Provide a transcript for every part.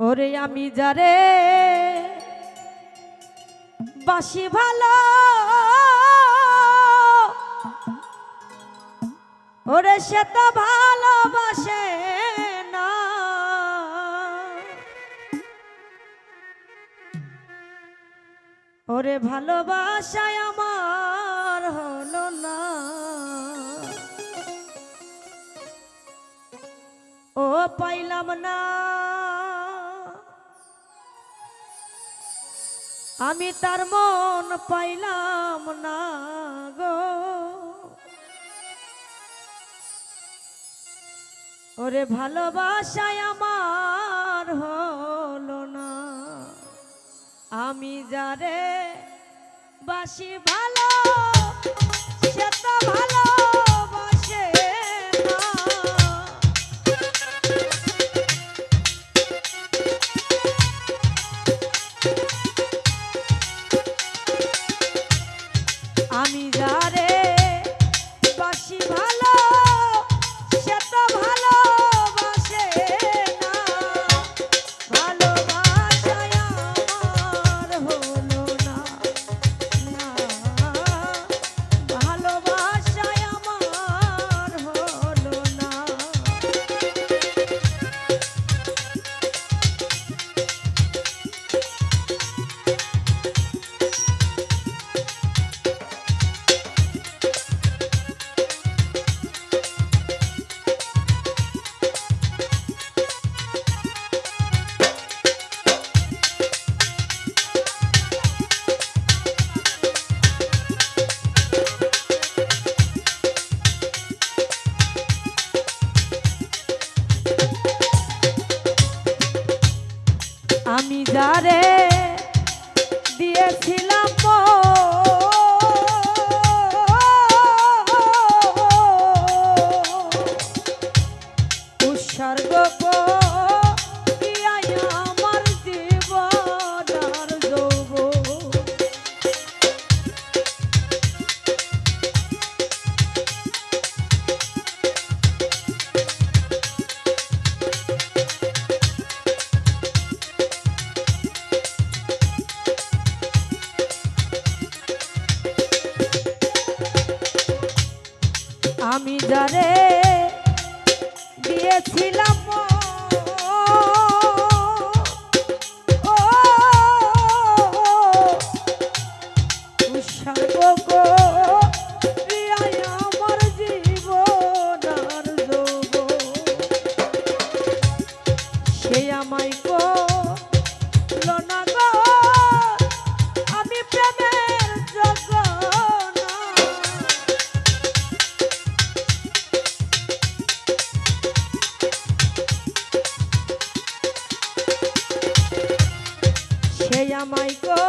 ওরে আমি যারে বাসি ভালো। ওরে সে তো ভালোবাসে না। ওরে ভালোবাসায় আমার হলো না। ও পাইলাম না। আমি তার মন পাইলাম না গো। ওরে ভালোবাসায় আমার হলো না। আমি যারে বাসি ভালো, সে তো ভালোবাসে আমি যারে আমি যারে দিয়েছিলাম আমি যারে দিয়েছিলাম ও উৎসর্গ আমায় করলো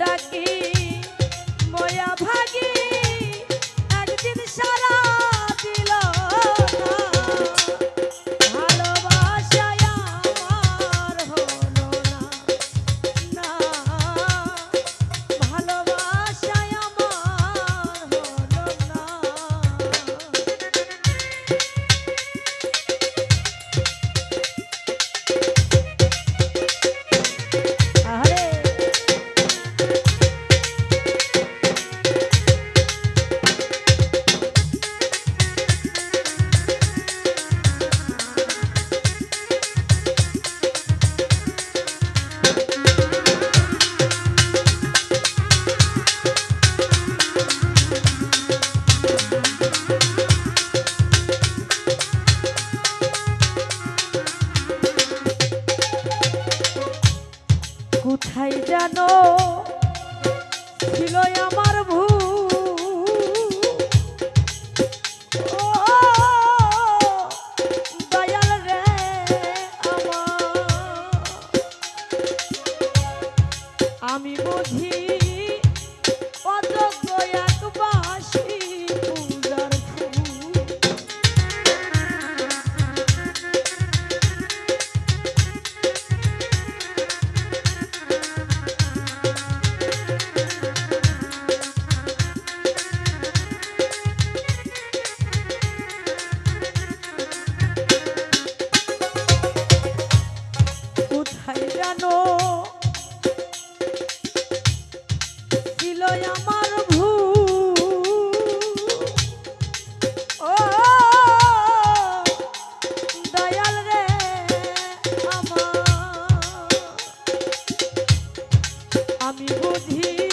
ডাকি ময়া ভাগী। ছিল আমার ভূ ও দয়াল আমি বুঝি